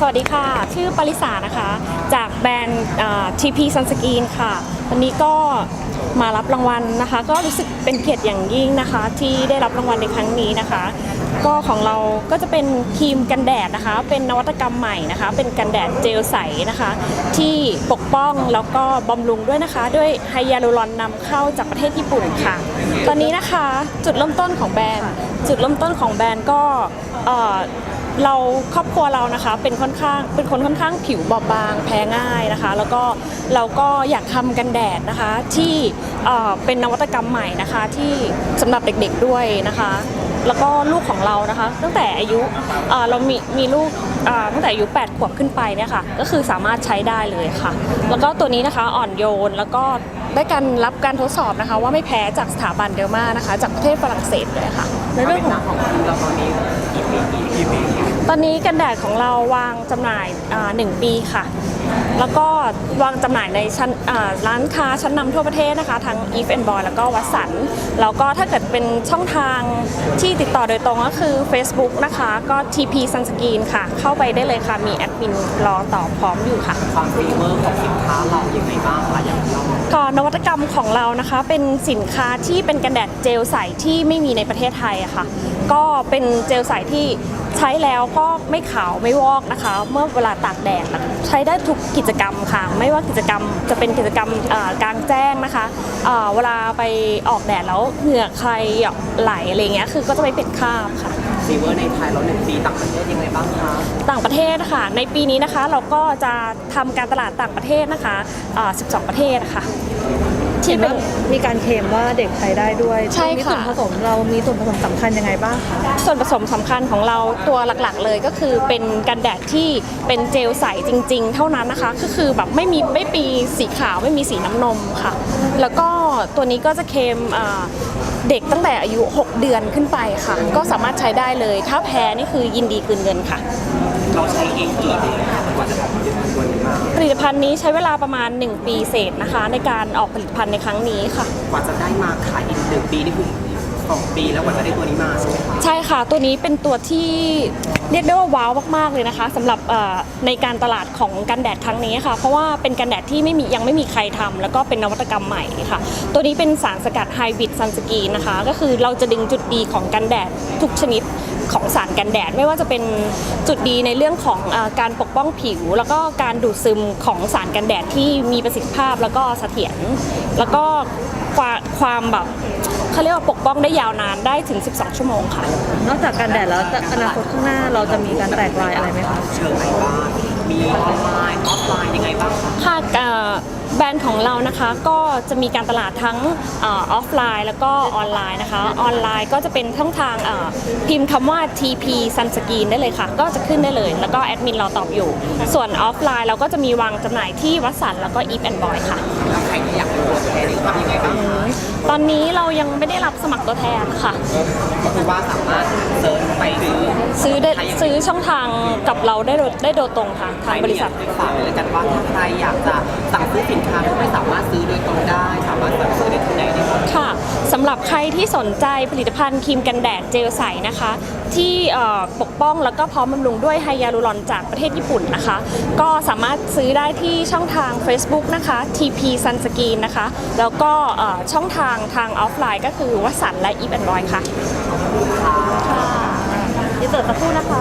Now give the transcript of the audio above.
สวัสดีค่ะ ชื่อปริสานะคะ จากแบรนด์ TP Sunscreen ค่ะ วันนี้ก็มารับรางวัลนะคะ ก็รู้สึกเป็นเกียรติอย่างยิ่งนะคะ ที่ได้รับรางวัลในครั้งนี้นะคะ ก็ของเราก็จะเป็นครีมกันแดดนะคะ เป็นนวัตกรรมใหม่นะคะ เป็นกันแดดเจลใสนะคะ ที่ปกป้องแล้วก็บำรุงด้วยนะคะ ด้วยไฮยาลูรอนนำเข้าจากประเทศญี่ปุ่นค่ะ ตอนนี้นะคะจุดเริ่มต้นของแบรนด์ จุดเริ่มต้นของแบรนด์ก็ เราครอบครัวเรานะคะเป็นค่อนข้างเป็นคนค่อนข้างผิวบอบบางแพ้ง่ายนะคะ แล้วก็เราก็อยากทำกันแดดนะคะที่เอ่อเป็นนวัตกรรมใหม่นะคะที่สำหรับเด็กๆด้วยนะคะ แล้วก็ลูกของเรานะคะ ตั้งแต่อายุเอ่อเรามีมีลูกเอ่อตั้งแต่อายุ 8 ขวบขึ้นไปเนี่ยค่ะ ก็คือสามารถใช้ได้เลยค่ะ แล้วก็ตัวนี้นะคะอ่อนโยนแล้วก็ได้การรับการทดสอบนะคะ ว่าไม่แพ้จากสถาบันเดลมานะคะ จากประเทศฝรั่งเศสเลยค่ะในเรื่องของของทีมเราตอนนี้กี่ปีกี่ปีตอนนี้กันแดดของเราวางจำหน่ายอ่าหนึ่งปีค่ะ แล้วก็วางจำหน่ายในชั้นอ่าร้านค้าชั้นนำทั่วประเทศนะคะ ทั้ง Eve and Boy แล้วก็วัสัน แล้วก็ถ้าเกิดเป็นช่องทางที่ติดต่อโดยตรงก็คือ Facebook นะคะ ก็ TP Sunscreen ค่ะ เข้าไปได้เลยค่ะ มีแอดมินรอตอบพร้อมอยู่ค่ะ ความฟีเวอร์ของสินค้าเราอย่างไรบ้างคะอย่างเราก็นวัตกรรมของเรานะคะ เป็นสินค้าที่เป็นกันแดดเจลใสที่ไม่มีในประเทศไทยอะค่ะ ก็เป็นเจลใสที่ใช้แล้วก็ไม่ขาวไม่วอกนะคะ เมื่อเวลาตากแดดใช้ได้ทุกกิจกรรมค่ะ ไม่ว่ากิจกรรมจะเป็นกิจกรรมเอ่อกลางแจ้งนะคะเอ่อเวลาไปออกแดดแล้วเหงื่อใครไหลอะไรเงี้ยคือก็จะไม่เป็นคราบค่ะฟีเวอร์ในไทยเราหนึ่งปีต่างประเทศยังไงบ้างคะต่างประเทศค่ะในปีนี้นะคะเราก็จะทำการตลาดต่างประเทศนะคะเอ่อ12 ประเทศค่ะ ที่เห็นเป็นว่ามีการเคลมว่าเด็กใช้ได้ด้วยใช่ค่ะมีส่วนผสมเรามีส่วนผสมสำคัญยังไงบ้างคะ ส่วนผสมสำคัญของเราตัวหลักๆ เลยก็คือเป็นกันแดดที่เป็นเจลใสจริง ๆ เท่านั้นนะคะ ก็คือแบบไม่มีไม่มีสีขาวไม่มีสีน้ำนมค่ะ แล้วก็ตัวนี้ก็จะเค็มอ่าเด็กตั้งแต่อายุ 6 เดือนขึ้นไปค่ะ ก็สามารถใช้ได้เลย ถ้าแพ้นี่คือยินดีคืนเงินค่ะ เราใช้เองกี่เดือนกว่าจะออกผลิตภัณฑ์ตัวนี้มาผลิตภัณฑ์นี้ใช้เวลาประมาณ 1 ปีเศษนะคะ ในการออกผลิตภัณฑ์ในครั้งนี้ค่ะ กว่าจะได้มาขายอีกหนึ่งปีนี่คือสองปีแล้วกว่าจะได้ตัวนี้มาใช่ไหมคะใช่ค่ะตัวนี้เป็นตัวที่เรียกได้ว่าว้าวมากๆเลยนะคะสำหรับเอ่อในการตลาดของกันแดดครั้งนี้ค่ะ เพราะว่าเป็นกันแดดที่ไม่มียังไม่มีใครทำแล้วก็เป็นนวัตกรรมใหม่ค่ะ ตัวนี้เป็นสารสกัดไฮบริดซันสกรีนนะคะ ก็คือเราจะดึงจุดดีของกันแดดทุกชนิด ของสารกันแดด ไม่ว่าจะเป็นจุดดีในเรื่องของเออการปกป้องผิว แล้วก็การดูดซึมของสารกันแดดที่มีประสิทธิภาพแล้วก็เสถียรแล้วก็ความความแบบเขาเรียกว่าปกป้องได้ยาวนานได้ถึง 12 ชั่วโมงค่ะ นอกจากการแดดแล้วจะอนาคตข้างหน้าเราจะมีการแตกลายอะไรไหมคะเชิงไหนบ้างมีออนไลน์ออฟไลน์ยังไงบ้างคะค่ะเอ่อ แบรนด์ของเรานะคะก็จะมีการตลาดทั้งออฟไลน์ แล้วก็ออนไลน์นะคะ ออนไลน์ก็จะเป็นช่องทางพิมพ์คำว่า TP Sunscreen ได้เลยค่ะ ก็จะขึ้นได้เลย แล้วก็แอดมินเราตอบอยู่ ส่วนออฟไลน์เราก็จะมีวางจำหน่ายที่วัดสันแล้วก็ Eve and Boy ค่ะแล้วใครที่อยากเป็นตัวแทนนี่ทำยังไงบ้างคะ ตอนนี้เรายังไม่ได้รับสมัครตัวแทนค่ะ ก็คือว่าสามารถเซิร์ชไปซื้อซื้อได้ซื้อช่องทางกับเราได้โดยได้โดยตรงค่ะทางบริษัท ฝากไว้เลยกันว่าถ้าใครอยากจะสั่งซื้อสินค้าที่ไม่สามารถซื้อโดยตรงได้ สามารถสั่งซื้อได้ที่ไหนได้บ้างค่ะสำหรับใครที่สนใจผลิตภัณฑ์ครีมกันแดดเจลใสนะคะ ที่เอ่อปกป้องแล้วก็พร้อมบำรุงด้วยไฮยาลูรอนจากประเทศญี่ปุ่นนะคะ ก็สามารถซื้อได้ที่ช่องทาง Facebook นะคะ TP Sunscreen นะคะ แล้วก็เอ่อช่องทางทางออฟไลน์ก็คือวัสันและอีฟแอนด์รอยค่ะอินเสิร์ตสักครู่นะคะ